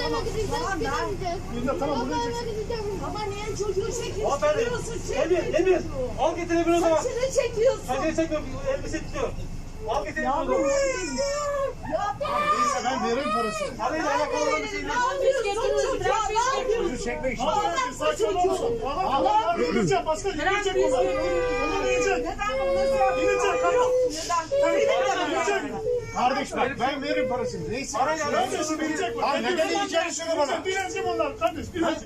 Eve gideceğiz? Gidemeyeceğiz. Günde tamam buraya çeksin. gideceğim? Ama niye çocuğu çekiyorsun? Çekiyorsun, Emir, çekiyorsun. Emir. Al getir Emir o zaman. Saçını çekiyorsun. Saçını çekme, elbise tutuyor. Al getir Emir o zaman. Neyse ben veririm parasını. Parayla alakalı olan bir şey Ne değil. yapıyorsun çocuğa? Ne yapıyorsun? Çekme işte. Sakin olsun. Allah Allah. Yiyecek başka yiyecek onlar. Onlar yiyecek. Neden bunu nasıl yapıyorsun? Yiyecek tamam. Neden? Kardeş bak ben veririm parasını. Neyse. Şimdi yiyecek bak. Ha, Ben neden yiyeceğini söyle bana. Dilenci bunlar kardeş. Şikayet.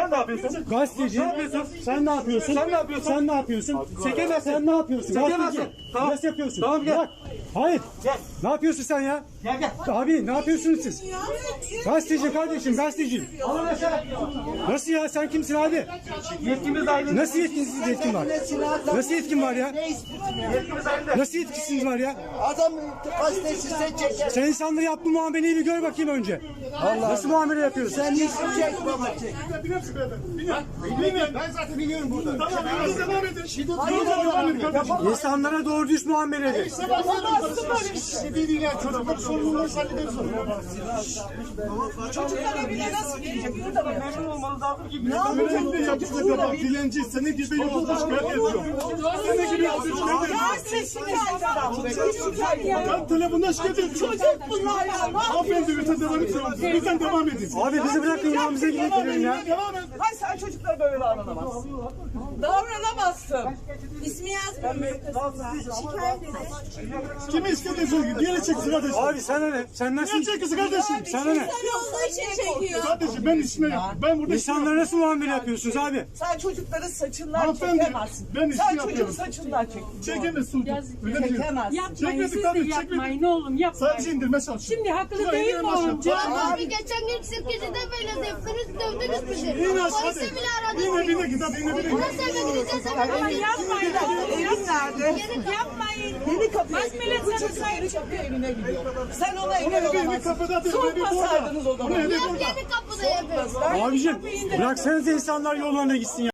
Sen ne yapıyorsun? Gazeteci. Ne yapıyorsun? Sen ne yapıyorsun? Sen ne yapıyorsun? Sen ne yapıyorsun? Çekemezsin. Sen ne yapıyorsun? Çekemezsin. Gazeteci. Tamam. Nasıl yapıyorsun? Tamam, gel. Bırak. Hayır. Gel. Ne yapıyorsun sen ya? Gel gel. Abi ne yapıyorsunuz siz? Gazeteci kardeşim gazeteci. Nasıl ya sen kimsin abi? Yetkimiz dahilinde. Nasıl yetkiniz yetkin var? Nasıl yetkin var ya? Nasıl yetkisiniz var ya? Adam sen çeker. Sen insanlara yaptığın muameleyi bir gör bakayım önce. Nasıl muamele yapıyorsun? Sen iyisi çek baba çek. Ben zaten biniyorum burada. Tamam biraz devam edin. Şiddet devam edin kardeşim. İnsanlara doğru düz muamele edin. Değil ya çocuklar sorunları hallederiz. Çocuklar evine nasıl gidecek? Burada mı? Memnun ki. Öyle de yapıştır baba. Dilenci senin gibi yolda şikayet ediyor. Senin gibi yolda şikayet Ben telefonda şikayet ediyorum. Çocuk bunlar ya. Ne Hanımefendi lütfen devam edin. Lütfen devam edin. Abi bizi bırakın yolumuza gidelim ya. Hayır sen çocuklara böyle davranamazsın. Davranamazsın. İsmi yaz. Kimi istediyorsun? Diğeri çeksin kardeşim. Abi sana ne? Sen nasıl? Niye çekilsin kardeşim? Sana ne? olduğu için çekiyor. Kardeşim ben işime yapıyorum. Ben burada İnsanlara nasıl muamele yapıyorsunuz abi? Sen çocukları saçından çekemezsin. ben işi Sen yapıyorum. çocuğu saçından çek. Çekemezsin. Öyle diyor. Çekemezsin. Yapmayın siz de yapmayın oğlum yapmayın. Sadece indirme çalışıyor. Şimdi haklı değil mi oğlum? Abi geçen gün sirkecide böyle dövdünüz, dövdünüz bizi. İn aşağı Polise bile aradık. Bine bine git hadi bine bine git. Nasıl eve gideceğiz? Ama yapmayın. Evin nerede? Yapmayın. Yeni kapıya gidiyor. Bu çocuk yeni kapıya evine gidiyor. Sen ona kapıda atıyor. Evi Sokmasaydınız o zaman. Burada. yeni kapıda evi. Abicim bıraksanıza insanlar yollarına gitsin ya.